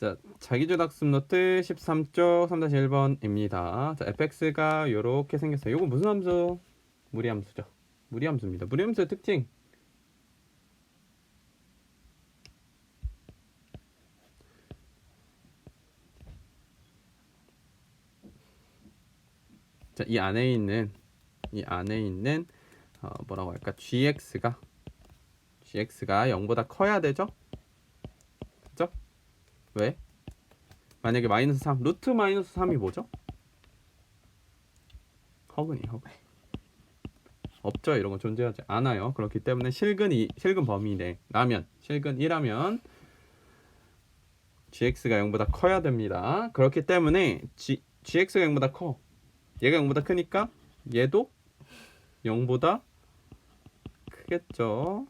자, 자기주도 학습 노트 13쪽 3-1번입니다. 자, fx가 이렇게 생겼어요. 이거 무슨 함수? 무리함수죠. 무리함수입니다. 무리함수의 특징. 자, 이 안에 있는 이 안에 있는 어, 뭐라고 할까? gx가 gx가 0보다 커야 되죠? 왜? 만약에 마이너스 3, 루트 마이너스 3이 뭐죠? 허근이 허근. 없죠. 이런 거 존재하지 않아요. 그렇기 때문에 실근 이 실근 범위네. 라면 실근 1하면 gx가 0보다 커야 됩니다. 그렇기 때문에 g, gx가 0보다 커. 얘가 0보다 크니까 얘도 0보다 크겠죠.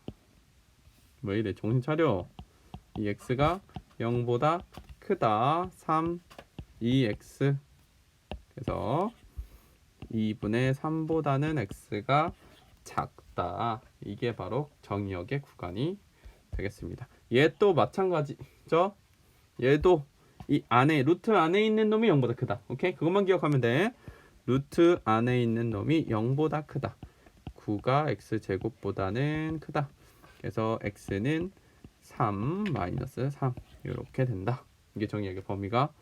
왜 이래? 정신 차려. 이 x가 0보다 크다. 3, 2x. 그래서 2분의 3보다는 x가 작다. 이게 바로 정의역의 구간이 되겠습니다. 얘 또 마찬가지죠. 얘도 이 안에 루트 안에 있는 놈이 0보다 크다. 오케이? 그것만 기억하면 돼. 루트 안에 있는 놈이 0보다 크다. 9가 x 제곱보다는 크다. 그래서 x는 3 마이너스 3 이렇게 된다. 이게 정의역의 범위가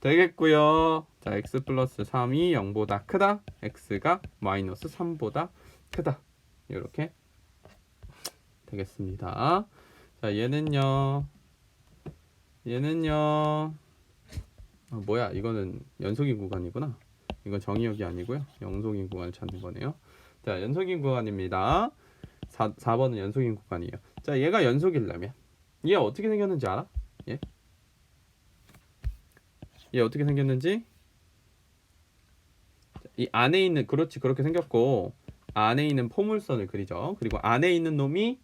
되겠고요. 자, x 플러스 3이 0보다 크다. x가 마이너스 3보다 크다. 이렇게 되겠습니다. 자, 얘는요. 얘는요. 아, 뭐야? 이거는 연속인 구간이구나. 이건 정의역이 아니고요. 영속인 구간을 찾는 거네요. 자, 연속인 구간입니다. 4, 4번은 연속인 구간이에요. 자, 얘가 연속이려면 얘 어떻게 생겼는지 알아? 얘? 얘 어떻게 생겼는지? 자, 이 안에 있는 그렇지 그렇게 생겼고 안에 있는 포물선을 그리죠. 그리고 안에 있는 놈이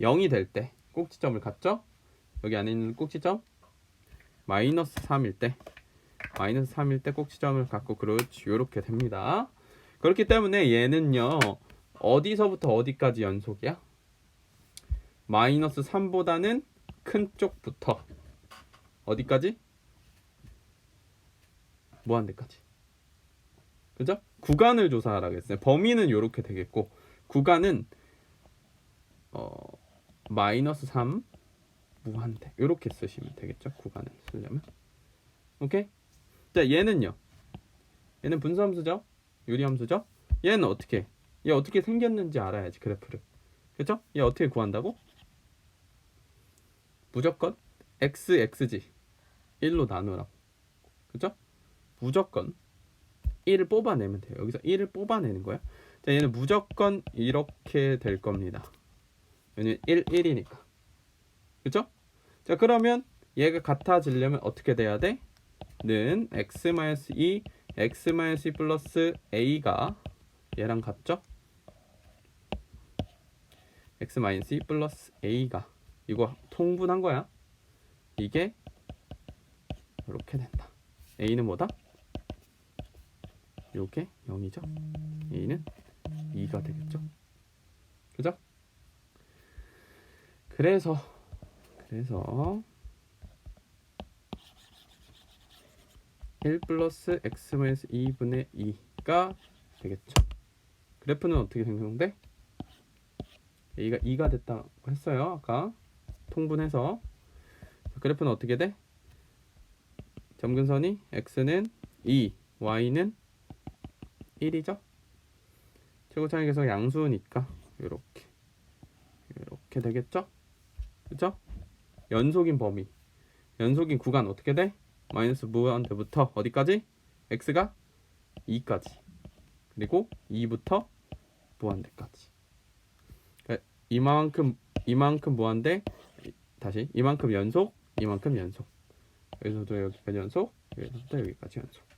0이 될 때 꼭지점을 갖죠. 여기 안에 있는 꼭지점 마이너스 3일 때 마이너스 3일 때 꼭지점을 갖고 그렇지 요렇게 됩니다. 그렇기 때문에 얘는요 어디서부터 어디까지 연속이야? 마이너스 3보다는 큰 쪽부터 어디까지? 무한대까지. 그죠? 구간을 조사하라고 했어요. 범위는 이렇게 되겠고 구간은 어 마이너스 3 무한대 이렇게 쓰시면 되겠죠. 구간을 쓰려면. 오케이? 자, 얘는요. 얘는 분수함수죠. 유리함수죠. 얘는 어떻게? 얘 어떻게 생겼는지 알아야지 그래프를. 그죠? 얘 어떻게 구한다고? 무조건 x xg 1로 나누라고. 그죠? 무조건 1을 뽑아내면 돼요. 여기서 1을 뽑아내는 거야. 자, 얘는 무조건 이렇게 될 겁니다. 왜냐면 1, 1이니까. 그죠? 자, 그러면 얘가 같아지려면 어떻게 돼야 돼? 는 x-2, x-2 플러스 a가 얘랑 같죠? x-2 플러스 a가 이거 통분한 거야. 이게 이렇게 된다. a는 뭐다? 이게 0이죠. a는 2가 되겠죠. 그죠? 그래서 그래서 1 플러스 x 마이너스 2분의 2가 되겠죠. 그래프는 어떻게 생성돼? a가 2가 됐다고 했어요. 아까 통분해서 그래프는 어떻게 돼? 점근선이 x는 2, y는 1이죠. 최고차이 계속 양수니까 이렇게 이렇게 되겠죠? 그죠? 연속인 범위 연속인 구간 어떻게 돼? 마이너스 무한대부터 어디까지? x가 2까지 그리고 2부터 무한대까지 그러니까 이만큼 이만큼 무한대 다시 이만큼 연속 이만큼 연속. 여기서부터 여기까지 연속? 여기서부터 여기까지 연속